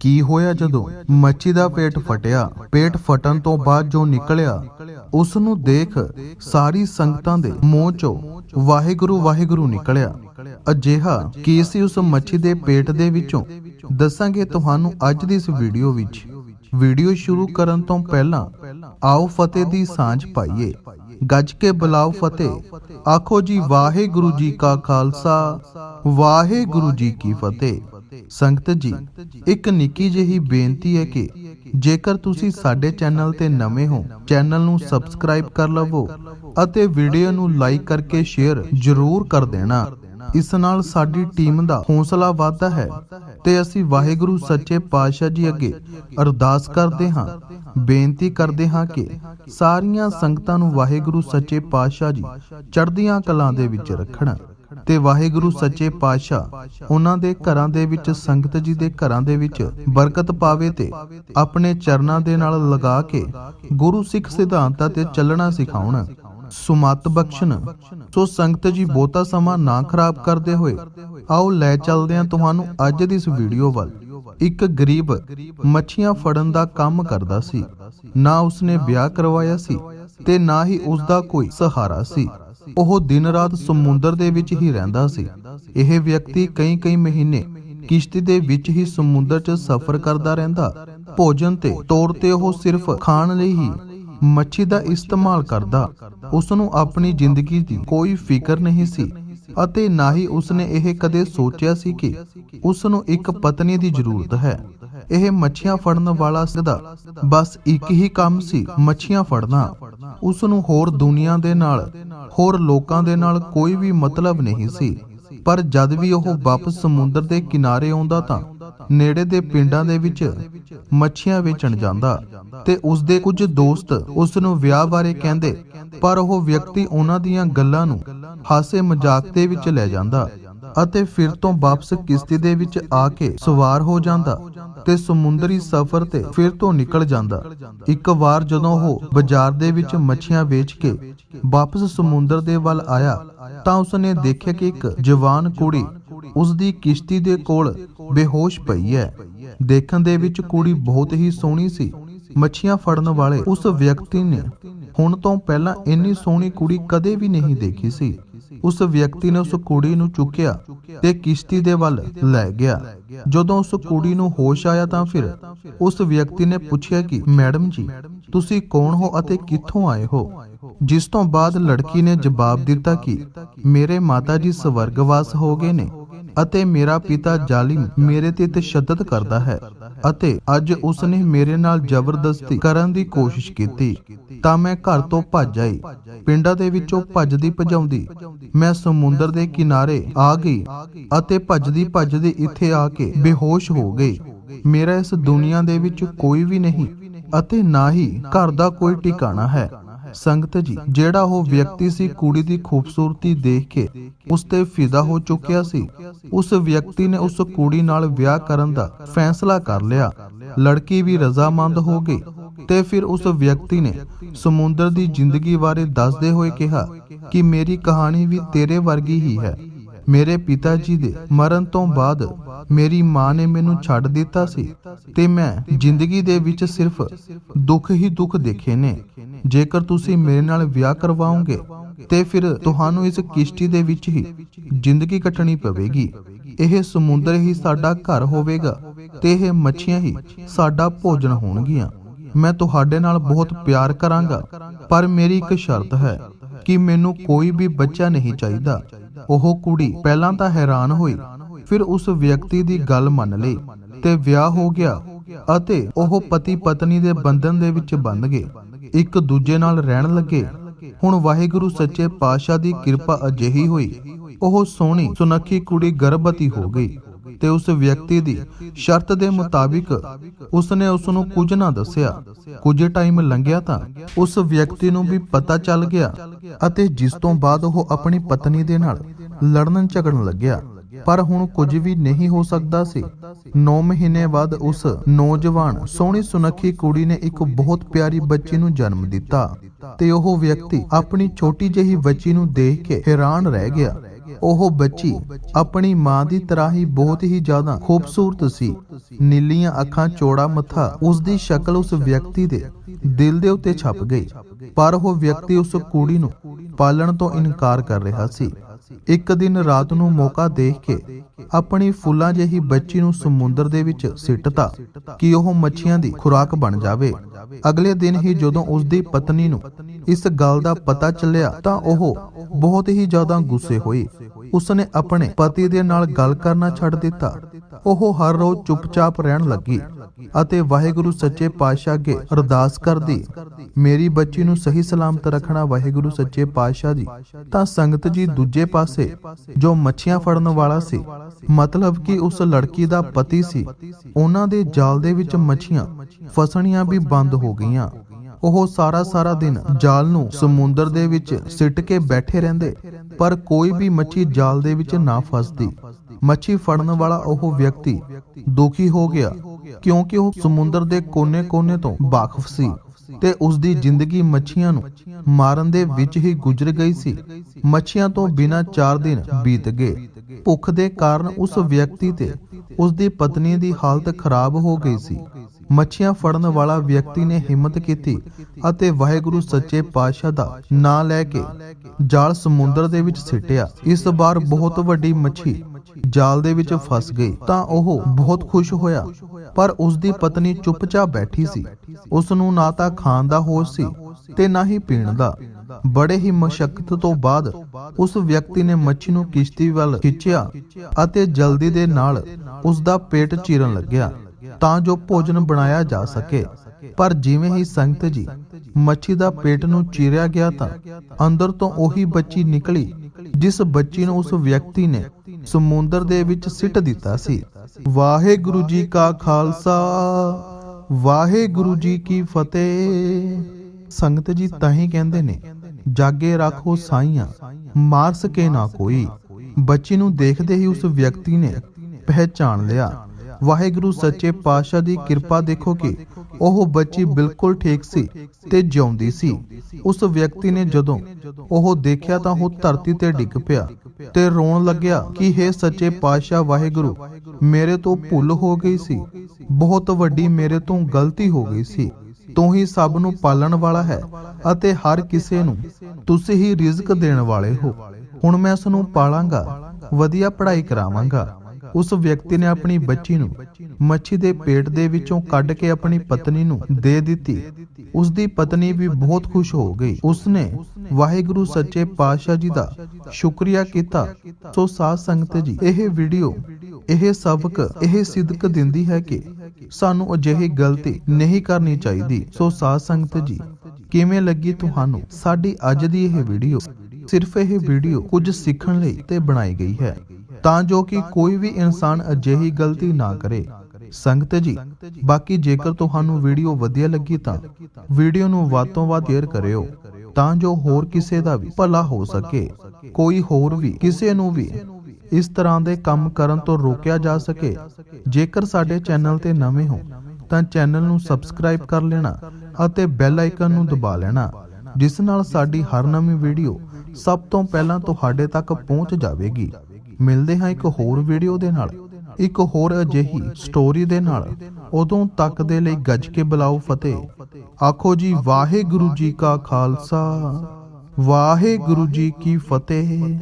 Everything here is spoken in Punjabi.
ਕੀ ਹੋਇਆ ਜਦੋਂ ਮੱਛੀ ਦਾ ਪੇਟ ਫਟਿਆ? ਪੇਟ ਫਟਣ ਤੋਂ ਬਾਅਦ ਜੋ ਨਿਕਲਿਆ ਉਸ ਨੂੰ ਦੇਖ ਸਾਰੀ ਸੰਗਤਾਂ ਦੇ ਮੂੰਹ ਚੋਂ ਵਾਹਿਗੁਰੂ ਵਾਹਿਗੁਰੂ ਨਿਕਲਿਆ। ਅਜਿਹਾ ਕੀ ਸੀ ਉਸ ਮੱਛੀ ਦੇ ਪੇਟ ਦੇ ਵਿੱਚੋਂ? ਦੱਸਾਂਗੇ ਤੁਹਾਨੂੰ ਅੱਜ ਦੀ ਇਸ ਵੀਡੀਓ ਵਿੱਚ। ਵੀਡੀਓ ਸ਼ੁਰੂ ਕਰਨ ਤੋਂ ਪਹਿਲਾਂ ਆਓ ਫਤਿਹ ਦੀ ਸਾਂਝ ਪਾਈਏ। ਗੱਜ ਕੇ ਬੁਲਾਓ ਫਤਿਹ। ਆਖੋ ਜੀ, ਵਾਹਿਗੁਰੂ ਜੀ ਕਾ ਖਾਲਸਾ, ਵਾਹਿਗੁਰੂ ਜੀ ਕੀ ਫਤਿਹ। ਸੰਗਤ ਜੀ, ਇੱਕ ਨਿੱਕੀ ਜਿਹੀ ਬੇਨਤੀ ਹੈ ਕਿ ਜੇਕਰ ਤੁਸੀਂ ਸਾਡੇ ਚੈਨਲ ਤੇ ਨਵੇਂ ਹੋ, ਚੈਨਲ ਨੂੰ ਸਬਸਕ੍ਰਾਈਬ ਕਰ ਲਵੋ ਅਤੇ ਵੀਡੀਓ ਨੂੰ ਲਾਈਕ ਕਰਕੇ ਸ਼ੇਅਰ ਜ਼ਰੂਰ ਕਰ ਦੇਣਾ। ਇਸ ਨਾਲ ਸਾਡੀ ਟੀਮ ਦਾ ਹੌਸਲਾ ਵਧਦਾ ਹੈ ਤੇ ਅਸੀਂ ਵਾਹਿਗੁਰੂ ਸੱਚੇ ਪਾਤਸ਼ਾਹ ਜੀ ਅੱਗੇ ਅਰਦਾਸ ਕਰਦੇ ਹਾਂ, ਬੇਨਤੀ ਕਰਦੇ ਹਾਂ ਕਿ ਸਾਰੀਆਂ ਸੰਗਤਾਂ ਨੂੰ ਵਾਹਿਗੁਰੂ ਸੱਚੇ ਪਾਤਸ਼ਾਹ ਜੀ ਚੜ੍ਹਦੀਆਂ ਕਲਾਂ ਦੇ ਵਿੱਚ ਰੱਖਣ। ਤੇ ਵਾਹਿਗੁਰੂ ਸੱਚੇ ਪਾਤਸ਼ਾਹ ਉਹਨਾਂ ਦੇ ਘਰਾਂ ਦੇ ਵਿੱਚ, ਸੰਗਤ ਜੀ ਦੇ ਘਰਾਂ ਦੇ ਵਿੱਚ ਬਰਕਤ ਪਾਵੇ ਤੇ ਆਪਣੇ ਚਰਨਾਂ ਦੇ ਨਾਲ ਲਗਾ ਕੇ ਗੁਰੂ ਸਿੱਖ ਸਿਧਾਂਤਾਂ ਤੇ ਚੱਲਣਾ ਸਿਖਾਉਣ। ਸੁਮਤ ਬਖਸ਼ਣ। ਸੋ ਸੰਗਤ ਜੀ ਬਹੁਤਾ ਸਮਾਂ ਨਾ ਖਰਾਬ ਕਰਦੇ ਹੋਏ, ਆਓ ਲੈ ਚੱਲਦੇ ਹਾਂ ਤੁਹਾਨੂੰ ਅੱਜ ਦੀ ਇਸ ਵੀਡੀਓ ਵੱਲ। ਇੱਕ ਗਰੀਬ ਮੱਛੀਆਂ ਫੜਨ ਦਾ ਕੰਮ ਕਰਦਾ ਸੀ। ਨਾ ਉਸਨੇ ਵਿਆਹ ਕਰਵਾਇਆ ਸੀ ਤੇ ਨਾ ਹੀ ਉਸ ਦਾ ਕੋਈ ਸਹਾਰਾ ਸੀ। ਉਹ ਦਿਨ ਰਾਤ ਸਮੁੰਦਰ ਦੇ ਵਿੱਚ ਹੀ ਰਹਿੰਦਾ ਸੀ। ਇਹ ਵਿਅਕਤੀ ਕਈ ਕਈ ਮਹੀਨੇ ਕਿਸ਼ਤੀ ਦੇ ਵਿੱਚ ਹੀ ਸਮੁੰਦਰ 'ਚ ਸਫ਼ਰ ਕਰਦਾ ਰਹਿੰਦਾ। ਭੋਜਨ ਤੇ ਤੌਰ ਤੇ ਉਹ ਸਿਰਫ ਖਾਣ ਲਈ ਹੀ ਮੱਛੀ ਦਾ ਇਸਤੇਮਾਲ ਕਰਦਾ। ਉਸ ਨੂੰ ਆਪਣੀ ਜ਼ਿੰਦਗੀ ਦੀ ਕੋਈ ਫਿਕਰ ਨਹੀਂ ਸੀ ਅਤੇ ਨਾ ਹੀ ਉਸਨੇ ਇਹ ਕਦੇ ਸੋਚਿਆ ਸੀ ਕਿ ਉਸ ਨੂੰ ਇੱਕ ਪਤਨੀ ਦੀ ਜ਼ਰੂਰਤ ਹੈ। ਇਹ ਮੱਛੀਆਂ ਫੜਨ ਵਾਲਾ ਸਦਾ ਬਸ ਇੱਕ ਹੀ ਕੰਮ ਸੀ, ਮੱਛੀਆਂ ਫੜਨਾ। ਉਸ ਨੂੰ ਹੋਰ ਦੁਨੀਆ ਦੇ ਨਾਲ ਹੋਰ ਲੋਕਾਂ ਦੇ ਨਾਲ ਕੋਈ ਵੀ ਮਤਲਬ ਨਹੀਂ ਸੀ। ਪਰ ਜਦ ਵੀ ਉਹ ਵਾਪਸ ਸਮੁੰਦਰ ਦੇ ਕਿਨਾਰੇ ਆਉਂਦਾ ਤਾਂ ਨੇੜੇ ਦੇ ਪਿੰਡਾਂ ਦੇ ਵਿੱਚ ਮੱਛੀਆਂ ਵੇਚਣ ਜਾਂਦਾ ਤੇ ਉਸ ਦੇ ਕੁਝ ਦੋਸਤ ਉਸ ਨੂੰ ਵਿਆਹ ਬਾਰੇ ਕਹਿੰਦੇ, ਪਰ ਉਹ ਵਿਅਕਤੀ ਉਹਨਾਂ ਦੀਆਂ ਗੱਲਾਂ ਨੂੰ ਹਾਸੇ ਮਜ਼ਾਕ ਦੇ ਵਿੱਚ ਲੈ ਜਾਂਦਾ। ਅਤੇ ਫਿਰ ਤੋਂ ਵਾਪਸ ਕਿਸ਼ਤੀ ਦੇ ਵਿੱਚ ਆ ਕੇ ਸਵਾਰ ਹੋ ਜਾਂਦਾ ਤੇ ਸਮੁੰਦਰੀ ਸਫ਼ਰ ਤੇ ਫਿਰ ਤੋਂ ਨਿਕਲ ਜਾਂਦਾ। ਇੱਕ ਵਾਰ ਜਦੋਂ ਉਹ ਬਾਜ਼ਾਰ ਦੇ ਵਿੱਚ ਮੱਛੀਆਂ ਵੇਚ ਕੇ ਵਾਪਸ ਸਮੁੰਦਰ ਦੇ ਵੱਲ ਆਇਆ ਤਾਂ ਉਸਨੇ ਦੇਖਿਆ ਕਿ ਇੱਕ ਜਵਾਨ ਕੁੜੀ ਉਸ ਦੀ ਕਿਸ਼ਤੀ ਦੇ ਕੋਲ ਬੇਹੋਸ਼ ਪਈ ਹੈ। ਦੇਖਣ ਦੇ ਵਿੱਚ ਕੁੜੀ ਬਹੁਤ ਹੀ ਸੋਹਣੀ ਸੀ। ਮੱਛੀਆਂ ਫੜਨ ਵਾਲੇ ਉਸ ਵਿਅਕਤੀ ਨੇ ਹੁਣ ਤੋਂ ਪਹਿਲਾਂ ਇੰਨੀ ਸੋਹਣੀ ਕੁੜੀ ਕਦੇ ਵੀ ਨਹੀਂ ਦੇਖੀ ਸੀ। ਉਸ ਵਿਅਕਤੀ ਨੇ ਉਸ ਕੁੜੀ ਨੂੰ ਚੁੱਕਿਆ ਤੇ ਕਿਸ਼ਤੀ ਦੇ ਵੱਲ ਲੈ ਗਿਆ। ਜਦੋਂ ਉਸ ਕੁੜੀ ਨੂੰ ਹੋਸ਼ ਆਇਆ ਤਾਂ ਫਿਰ ਉਸ ਵਿਅਕਤੀ ਨੇ ਪੁੱਛਿਆ ਕਿ, ਮੈਡਮ ਜੀ, ਤੁਸੀਂ ਕੌਣ ਹੋ ਅਤੇ ਕਿੱਥੋਂ ਆਏ ਹੋ? ਜਿਸ ਤੋਂ ਬਾਅਦ ਲੜਕੀ ਨੇ ਜਵਾਬ ਦਿੱਤਾ ਕਿ, ਮੇਰੇ ਮਾਤਾ ਜੀ ਸਵਰਗਵਾਸ ਹੋ ਗਏ ਨੇ। ਅਤੇ ਮੇਰਾ ਪਿਤਾ ਜ਼ਾਲਿਮ ਮੇਰੇ ਤੇ ਤਸ਼ੱਦਦ ਕਰਦਾ ਹੈ ਅਤੇ ਅੱਜ ਉਸਨੇ ਮੇਰੇ ਨਾਲ ਜ਼ਬਰਦਸਤੀ ਕਰਨ ਦੀ ਕੋਸ਼ਿਸ਼ ਕੀਤੀ। ਤਾਂ ਮੈਂ ਘਰ ਤੋਂ ਭੱਜ ਆਈ। ਪਿੰਡਾਂ ਦੇ ਵਿੱਚੋਂ ਭੱਜਦੀ ਭਜਾਉਂਦੀ ਮੈਂ ਸਮੁੰਦਰ ਦੇ ਕਿਨਾਰੇ ਆ ਗਈ ਅਤੇ ਭੱਜਦੀ ਭੱਜਦੀ ਇੱਥੇ ਆ ਕੇ ਬੇਹੋਸ਼ ਹੋ ਗਈ। ਮੇਰਾ ਇਸ ਦੁਨੀਆ ਦੇ ਵਿੱਚ ਕੋਈ ਵੀ ਨਹੀਂ ਅਤੇ ਨਾ ਹੀ ਘਰ ਦਾ ਕੋਈ ਟਿਕਾਣਾ ਹੈ। ਸੰਗਤ ਜੀ, ਜਿਹੜਾ ਉਹ ਵਿਅਕਤੀ ਸੀ ਕੁੜੀ ਦੀ ਖੂਬਸੂਰਤੀ ਦੇਖ ਕੇ ਉਸ ਤੇ ਫਿਦਾ ਹੋ ਚੁੱਕਿਆ ਸੀ, ਉਸ ਵਿਅਕਤੀ ਨੇ ਉਸ ਕੁੜੀ ਨਾਲ ਵਿਆਹ ਕਰਨ ਦਾ ਫੈਸਲਾ ਕਰ ਲਿਆ। ਲੜਕੀ ਵੀ ਰਜ਼ਾਮੰਦ ਹੋ ਗਈ ਤੇ ਫਿਰ ਉਸ ਵਿਅਕਤੀ ਨੇ ਸਮੁੰਦਰ ਦੀ ਜ਼ਿੰਦਗੀ ਬਾਰੇ ਦੱਸਦੇ ਹੋਏ ਕਿਹਾ ਕਿ ਮੇਰੀ ਕਹਾਣੀ ਵੀ ਤੇਰੇ ਵਰਗੀ ਹੀ ਹੈ। ਮੇਰੇ ਪਿਤਾ ਜੀ ਦੇ ਮਰਨ ਤੋਂ ਬਾਅਦ ਮੇਰੀ ਮਾਂ ਨੇ ਮੈਨੂੰ ਛੱਡ ਦਿੱਤਾ ਸੀ ਤੇ ਮੈਂ ਜ਼ਿੰਦਗੀ ਦੇ ਵਿੱਚ ਸਿਰਫ ਦੁੱਖ ਹੀ ਦੁੱਖ ਦੇਖੇ ਨੇ। ਜੇਕਰ ਤੁਸੀਂ ਮੇਰੇ ਨਾਲ ਵਿਆਹ ਕਰਵਾਓਗੇ, ਤੇ ਫਿਰ ਤੁਹਾਨੂੰ ਇਸ ਕਿਸ਼ਤੀ ਦੇ ਵਿੱਚ ਹੀ ਜ਼ਿੰਦਗੀ ਕੱਟਣੀ ਪਵੇਗੀ। ਇਹ ਸਮੁੰਦਰ ਹੀ ਸਾਡਾ ਘਰ ਹੋਵੇਗਾ ਤੇ ਇਹ ਮੱਛੀਆਂ ਹੀ ਸਾਡਾ ਭੋਜਨ ਹੋਣਗੀਆਂ। ਮੈਂ ਤੁਹਾਡੇ ਨਾਲ ਬਹੁਤ ਪਿਆਰ ਕਰਾਂਗਾ, ਪਰ ਮੇਰੀ ਇੱਕ ਸ਼ਰਤ ਹੈ ਕਿ ਮੈਨੂੰ ਕੋਈ ਵੀ ਬੱਚਾ ਨਹੀਂ ਚਾਹੀਦਾ। ਉਹ ਕੁੜੀ ਪਹਿਲਾਂ ਤਾਂ ਹੈਰਾਨ ਹੋਈ, ਫਿਰ ਉਸ ਵਿਅਕਤੀ ਦੀ ਗੱਲ ਮੰਨ ਲਈ ਤੇ ਵਿਆਹ ਹੋ ਗਿਆ ਅਤੇ ਉਹ ਪਤੀ ਪਤਨੀ ਦੇ ਬੰਧਨ ਦੇ ਵਿੱਚ ਬੰਧ ਗਏ। ਇੱਕ ਦੂਜੇ ਨਾਲ ਰਹਿਣ ਲੱਗੇ। ਹੁਣ ਵਾਹਿਗੁਰੂ ਸੱਚੇ ਪਾਤਸ਼ਾਹ ਦੀ ਕਿਰਪਾ ਅਜਿਹੀ ਹੋਈ। ਉਹ ਸੋਹਣੀ, ਸੁਨੱਖੀ ਕੁੜੀ ਗਰਭਵਤੀ ਹੋ ਗਈ ਤੇ ਉਸ ਵਿਅਕਤੀ ਦੀ ਸ਼ਰਤ ਦੇ ਮੁਤਾਬਿਕ ਉਸਨੇ ਉਸ ਨੂੰ ਕੁਝ ਨਾ ਦੱਸਿਆ। ਕੁਝ ਟਾਈਮ ਲੰਘਿਆ ਤਾਂ ਉਸ ਵਿਅਕਤੀ ਨੂੰ ਵੀ ਪਤਾ ਚੱਲ ਗਿਆ ਅਤੇ ਜਿਸ ਤੋਂ ਬਾਅਦ ਉਹ ਆਪਣੀ ਪਤਨੀ ਦੇ ਨਾਲ ਲੜਨ ਝਗੜਨ ਲੱਗਿਆ। ਪਰ ਹੁਣ ਕੁਝ ਵੀ ਨਹੀਂ ਹੋ ਸਕਦਾ ਸੀ। 9 ਮਹੀਨੇ ਬਾਅਦ ਉਸ ਨੌਜਵਾਨ ਸੋਹਣੀ ਸੁਨੱਖੀ ਕੁੜੀ ਨੇ ਇੱਕ ਬਹੁਤ ਪਿਆਰੀ ਬੱਚੀ ਨੂੰ ਜਨਮ ਦਿੱਤਾ ਤੇ ਉਹ ਵਿਅਕਤੀ ਆਪਣੀ ਛੋਟੀ ਜਿਹੀ ਬੱਚੀ ਨੂੰ ਦੇਖ ਕੇ ਹੈਰਾਨ ਰਹਿ ਗਿਆ। ਉਹ ਬੱਚੀ ਆਪਣੀ ਮਾਂ ਦੀ ਤਰ੍ਹਾਂ ਹੀ ਬਹੁਤ ਹੀ ਜ਼ਿਆਦਾ ਖੂਬਸੂਰਤ ਸੀ। ਨੀਲੀਆਂ ਅੱਖਾਂ, ਚੌੜਾ ਮੱਥਾ ਉਸ ਦੀ ਸ਼ਕਲ ਉਸ ਵਿਅਕਤੀ ਦੇ ਦਿਲ ਦੇ ਉੱਤੇ ਛਪ ਗਈ। ਪਰ ਉਹ ਵਿਅਕਤੀ ਉਸ ਕੁੜੀ ਨੂੰ ਪਾਲਣ ਤੋਂ ਇਨਕਾਰ ਕਰ ਰਿਹਾ ਸੀ। ਇੱਕ ਦਿਨ ਰਾਤ ਨੂੰ ਮੌਕਾ ਦੇਖ ਕੇ ਆਪਣੀ ਫੁੱਲਾਂ ਜਿਹੀ ਬੱਚੀ ਨੂੰ ਸਮੁੰਦਰ ਦੇ ਵਿੱਚ ਸਿੱਟਤਾ ਕਿ ਉਹ ਮੱਛੀਆਂ ਦੀ ਖੁਰਾਕ ਬਣ ਜਾਵੇ। ਅਗਲੇ ਦਿਨ ਹੀ ਜਦੋਂ ਉਸ ਦੀ ਪਤਨੀ ਨੂੰ ਇਸ ਗੱਲ ਦਾ ਪਤਾ ਚੱਲਿਆ ਤਾਂ ਉਹ ਬਹੁਤ ਹੀ ਜ਼ਿਆਦਾ ਗੁੱਸੇ ਹੋਈ। ਉਸਨੇ ਆਪਣੇ ਪਤੀ ਦੇ ਨਾਲ ਗੱਲ ਕਰਨਾ ਛੱਡ ਦਿੱਤਾ। ਉਹ ਹਰ ਰੋਜ਼ ਚੁੱਪਚਾਪ ਰਹਿਣ ਲੱਗੀ। ਅਤੇ ਵਾਹਿਗੁਰੂ ਸੱਚੇ ਪਾਤਸ਼ਾਹ ਅੱਗੇ ਅਰਦਾਸ ਕਰਦੀ। ਮੇਰੀ ਬੱਚੀ ਨੂੰ ਸਹੀ ਸਲਾਮਤ ਰੱਖਣਾ ਵਾਹਿਗੁਰੂ ਸੱਚੇ ਪਾਤਸ਼ਾਹ ਜੀ। ਤਾਂ ਸੰਗਤ ਜੀ ਦੂਜੇ ਪਾਸੇ, ਜੋ ਮੱਛੀਆਂ ਫੜਨ ਵਾਲਾ ਸੀ, ਮਤਲਬ ਕਿ ਉਸ ਲੜਕੀ ਦਾ ਪਤੀ ਸੀ, ਉਹਨਾਂ ਦੇ ਜਾਲ ਦੇ ਵਿੱਚ ਮੱਛੀਆਂ ਫਸਣੀਆਂ ਵੀ ਬੰਦ ਹੋ ਗਈਆਂ। ਉਹ ਸਾਰਾ ਸਾਰਾ ਦਿਨ ਜਾਲ ਨੂੰ ਸਮੁੰਦਰ ਦੇ ਵਿੱਚ ਸਿੱਟ ਕੇ ਬੈਠੇ ਰਹਿੰਦੇ, ਪਰ ਕੋਈ ਵੀ ਮੱਛੀ ਜਾਲ ਦੇ ਵਿੱਚ ਨਾ ਫਸਦੀ। ਮੱਛੀ ਫੜਨ ਵਾਲਾ ਉਹ ਵਿਅਕਤੀ ਦੁਖੀ ਹੋ ਗਿਆ। ਕਿਉਂਕਿ ਉਹ ਸਮੁੰਦਰ ਦੇ ਕੋਨੇ-ਕੋਨੇ ਤੋਂ ਵਾਕਿਫ ਸੀ ਤੇ ਉਸ ਦੀ ਜ਼ਿੰਦਗੀ ਮੱਛੀਆਂ ਨੂੰ ਮਾਰਨ ਦੇ ਵਿੱਚ ਹੀ ਗੁਜ਼ਰ ਗਈ ਸੀ। ਮੱਛੀਆਂ ਤੋਂ ਬਿਨਾਂ 4 ਦਿਨ ਬੀਤ ਗਏ। ਭੁੱਖ ਦੇ ਕਾਰਨ ਉਸ ਵਿਅਕਤੀ ਤੇ ਉਸ ਦੀ ਪਤਨੀ ਦੀ ਹਾਲਤ ਖਰਾਬ ਹੋ ਗਈ ਸੀ। ਮੱਛੀਆਂ ਫੜਨ ਵਾਲਾ ਵਿਅਕਤੀ ਨੇ ਹਿੰਮਤ ਕੀਤੀ ਅਤੇ ਵਾਹਿਗੁਰੂ ਸੱਚੇ ਪਾਤਸ਼ਾਹ ਦਾ ਨਾਂ ਲੈ ਕੇ ਜਾਲ ਸਮੁੰਦਰ ਦੇ ਵਿੱਚ ਸਿੱਟਿਆ। ਇਸ ਵਾਰ ਬਹੁਤ ਵੱਡੀ ਮੱਛੀ ਜਾਲ ਦੇ ਵਿੱਚ ਫਸ ਗਈ ਤਾਂ ਉਹ ਬਹੁਤ ਖੁਸ਼ ਹੋਇਆ ਪਰ ਉਸ ਦੀ ਪਤਨੀ ਚੁੱਪਚਾਪ ਬੈਠੀ ਸੀ। ਉਸ ਨੂੰ ਨਾ ਤਾਂ ਖਾਣ ਦਾ ਹੋਸ਼ ਸੀ ਤੇ ਨਾ ਹੀ ਪੀਣ ਦਾ। ਬੜੇ ਹੀ ਮਸ਼ੱਕਤ ਤੋਂ ਬਾਅਦ ਉਸ ਵਿਅਕਤੀ ਨੇ ਮੱਛੀ ਨੂੰ ਕਿਸ਼ਤੀ ਵੱਲ ਖਿੱਚਿਆ ਅਤੇ ਜਲਦੀ ਦੇ ਨਾਲ ਉਸ ਦਾ ਪੇਟ ਚੀਰਨ ਲੱਗਿਆ ਤਾਂ ਜੋ ਭੋਜਨ ਬਣਾਇਆ ਜਾ ਸਕੇ। ਪਰ ਜਿਵੇਂ ਹੀ ਸੰਗਤ ਜੀ ਮੱਛੀ ਦਾ ਪੇਟ ਨੂੰ ਚੀਰਿਆ ਗਿਆ ਤਾਂ ਅੰਦਰ ਤੋਂ ਉਹੀ ਬੱਚੀ ਨਿਕਲੀ ਜਿਸ ਬੱਚੀ ਨੂੰ ਉਸ ਵਿਅਕਤੀ ਨੇ ਸਮੁੰਦਰ ਦੇ ਵਿੱਚ ਸਿੱਟ ਦਿੱਤਾ ਸੀ। ਵਾਹਿਗੁਰੂ ਜੀ ਕਾ ਖਾਲਸਾ, ਵਾਹਿਗੁਰੂ ਜੀ ਕੀ ਫਤਿਹ। ਸੰਗਤ ਜੀ ਤਾਂ ਹੀ ਕਹਿੰਦੇ ਨੇ, ਜਾਗੇ ਰੱਖੋ ਸਾਈਆਂ, ਮਾਰ ਸਕੇ ਨਾ ਕੋਈ। ਬੱਚੀ ਨੂੰ ਦੇਖਦੇ ਹੀ ਉਸ ਵਿਅਕਤੀ ਨੇ ਪਹਿਚਾਣ ਲਿਆ। ਵਾਹਿਗੁਰੂ ਸੱਚੇ ਪਾਤਸ਼ਾਹ ਦੀ ਕਿਰਪਾ ਦੇਖੋ ਕਿ ਉਹ ਬੱਚੀ ਬਿਲਕੁਲ ਠੀਕ ਸੀ ਤੇ ਜਿਉਂਦੀ ਸੀ। ਉਸ ਵਿਅਕਤੀ ਨੇ ਜਦੋਂ ਉਹ ਦੇਖਿਆ ਤਾਂ ਉਹ ਧਰਤੀ ਤੇ ਡਿੱਗ ਪਿਆ ਤੇ ਰੋਣ ਲੱਗਿਆ ਕਿ हे ਸੱਚੇ ਪਾਤਸ਼ਾਹ ਵਾਹਿਗੁਰੂ, ਮੇਰੇ ਤੋਂ ਭੁੱਲ ਹੋ ਗਈ ਸੀ। ਬਹੁਤ ਵੱਡੀ ਮੇਰੇ ਤੋਂ ਗਲਤੀ ਹੋ ਗਈ ਸੀ। ਤੂੰ ਹੀ ਸਭ ਨੂੰ ਪਾਲਣ ਵਾਲਾ ਹੈ ਅਤੇ ਹਰ ਕਿਸੇ ਨੂੰ ਤੁਸੀਂ ਹੀ ਰਿਜ਼ਕ ਦੇਣ ਵਾਲੇ ਹੋ। ਹੁਣ ਮੈਂ ਉਸ ਨੂੰ ਪਾਲਾਂਗਾ, ਵਧੀਆ ਪੜ੍ਹਾਈ ਕਰਾਵਾਂਗਾ। ਉਸ ਵਿਅਕਤੀ ਨੇ ਆਪਣੀ ਬੱਚੀ ਨੂੰ ਮੱਛੀ ਦੇ ਪੇਟ ਦੇ ਵਿੱਚੋਂ ਕੱਢ ਕੇ ਆਪਣੀ ਪਤਨੀ ਨੂੰ ਦੇ ਦਿੱਤੀ। ਉਸ ਦੀ ਪਤਨੀ ਵੀ ਬਹੁਤ ਖੁਸ਼ ਹੋ ਗਈ। ਉਸਨੇ ਵਾਹਿਗੁਰੂ ਸੱਚੇ ਪਾਤਸ਼ਾਹ ਜੀ ਦਾ ਸ਼ੁਕਰੀਆ ਕੀਤਾ। ਸੋ ਸਾਧ ਸੰਗਤ ਜੀ, ਇਹ ਵੀਡੀਓ, ਇਹ ਸਬਕ, ਇਹ ਸਿੱਧਕ ਦਿੰਦੀ ਹੈ ਕਿ ਸਾਨੂੰ ਅਜਿਹੀ ਗਲਤੀ ਨਹੀਂ ਕਰਨੀ ਚਾਹੀਦੀ। ਸੋ ਸਾਧ ਸੰਗਤ ਜੀ, ਕਿਵੇਂ ਲੱਗੀ ਤੁਹਾਨੂੰ ਸਾਡੀ ਅੱਜ ਦੀ ਇਹ ਵੀਡੀਓ? ਸਿਰਫ ਇਹ ਵੀਡੀਓ ਕੁਝ ਸਿੱਖਣ ਲਈ ਤੇ ਬਣਾਈ ਗਈ ਹੈ। ਤਾਂ ਜੋ ਕਿ ਕੋਈ ਵੀ ਇਨਸਾਨ ਅਜਿਹੀ ਗਲਤੀ ਨਾ ਕਰੇ। ਸੰਗਤ ਜੀ, ਬਾਕੀ ਜੇਕਰ ਤੁਹਾਨੂੰ ਵੀਡੀਓ ਵਧੀਆ ਲੱਗੀ ਤਾਂ ਵੀਡੀਓ ਨੂੰ ਵੱਧ ਤੋਂ ਵੱਧ ਸ਼ੇਅਰ ਕਰਿਓ, ਤਾਂ ਜੋ ਹੋਰ ਕਿਸੇ ਦਾ ਵੀ ਭਲਾ ਹੋ ਸਕੇ। ਕੋਈ ਹੋਰ ਵੀ ਕਿਸੇ ਨੂੰ ਵੀ ਇਸ ਤਰ੍ਹਾਂ ਦੇ ਕੰਮ ਕਰਨ ਤੋਂ ਰੋਕਿਆ ਜਾ ਸਕੇ। ਜੇਕਰ ਸਾਡੇ ਚੈਨਲ ਤੇ ਨਵੇਂ ਹੋ, ਤਾਂ ਚੈਨਲ ਨੂੰ ਸਬਸਕ੍ਰਾਈਬ ਕਰ ਲੈਣਾ ਅਤੇ ਬੈਲ ਆਈਕਨ ਨੂੰ ਦਬਾ ਲੈਣਾ, ਜਿਸ ਨਾਲ ਸਾਡੀ ਹਰ ਨਵੀਂ ਵੀਡੀਓ ਸਭ ਤੋਂ ਪਹਿਲਾਂ ਤੁਹਾਡੇ ਤੱਕ ਪਹੁੰਚ ਜਾਵੇਗੀ। ਮਿਲਦੇ ਹਾਂ ਇੱਕ ਹੋਰ ਵੀਡੀਓ ਦੇ ਨਾਲ। ਇੱਕ ਹੋਰ ਅਜਿਹੀ ਸਟੋਰੀ ਦੇ ਨਾਲ। ਉਦੋਂ ਤੱਕ ਦੇ ਲਈ ਗੱਜ ਕੇ ਬੁਲਾਓ ਫਤਿਹ। ਆਖੋ ਜੀ, ਵਾਹਿਗੁਰੂ ਜੀ ਕਾ ਖਾਲਸਾ, ਵਾਹਿਗੁਰੂ ਜੀ ਕੀ ਫਤਿਹ।